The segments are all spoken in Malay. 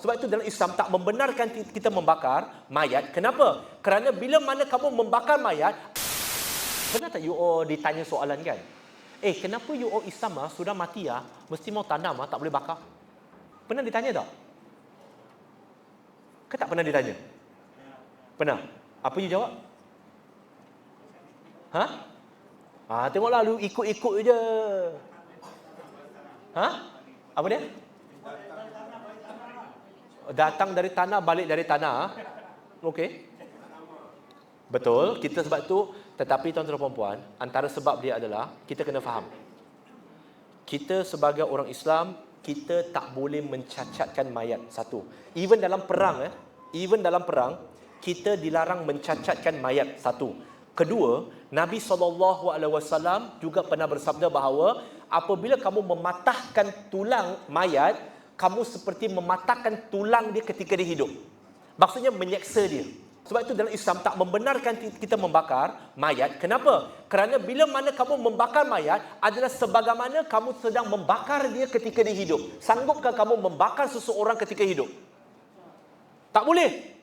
Sebab itu dalam Islam tak membenarkan kita membakar mayat. Kenapa? Kerana bila mana kamu membakar mayat, pernah tak you all ditanya soalan kan? Eh, kenapa you all Islam ah, sudah mati ah, mesti mau tanam ah, tak boleh bakar? Pernah ditanya tak? Ke tak pernah ditanya? Pernah? Apa you jawab? Ha? Ah, tengoklah lu ikut-ikut je. Ha? Apa dia? Datang dari tanah, balik dari tanah. Okey. Betul, kita sebab tu tetapi tuan-tuan dan puan, antara sebab dia adalah kita kena faham. Kita sebagai orang Islam, kita tak boleh mencacatkan mayat satu. Even dalam perang eh, even dalam perang, kita dilarang mencacatkan mayat satu. Kedua, Nabi SAW juga pernah bersabda bahawa apabila kamu mematahkan tulang mayat, kamu seperti mematahkan tulang dia ketika dia hidup. Maksudnya menyeksa dia. Sebab itu dalam Islam tak membenarkan kita membakar mayat. Kenapa? Kerana bila mana kamu membakar mayat adalah sebagaimana kamu sedang membakar dia ketika dia hidup. Sanggupkah kamu membakar seseorang ketika hidup? Tak boleh.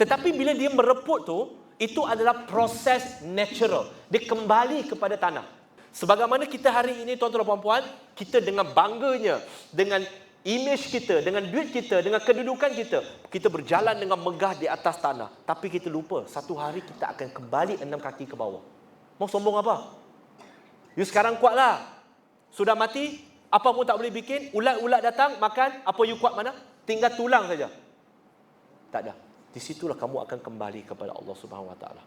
Tetapi bila dia mereput tu, itu adalah proses natural. Dia kembali kepada tanah. Sebagaimana kita hari ini tuan-tuan dan puan kita dengan bangganya, dengan image kita, dengan duit kita, dengan kedudukan kita, kita berjalan dengan megah di atas tanah. Tapi kita lupa, satu hari kita akan kembali enam kaki ke bawah. Mau sombong apa? You sekarang kuatlah. Sudah mati, apa pun tak boleh bikin, ulat-ulat datang, makan, apa you kuat mana? Tinggal tulang saja. Tak ada. Di situlah kamu akan kembali kepada Allah Subhanahu Wa Taala.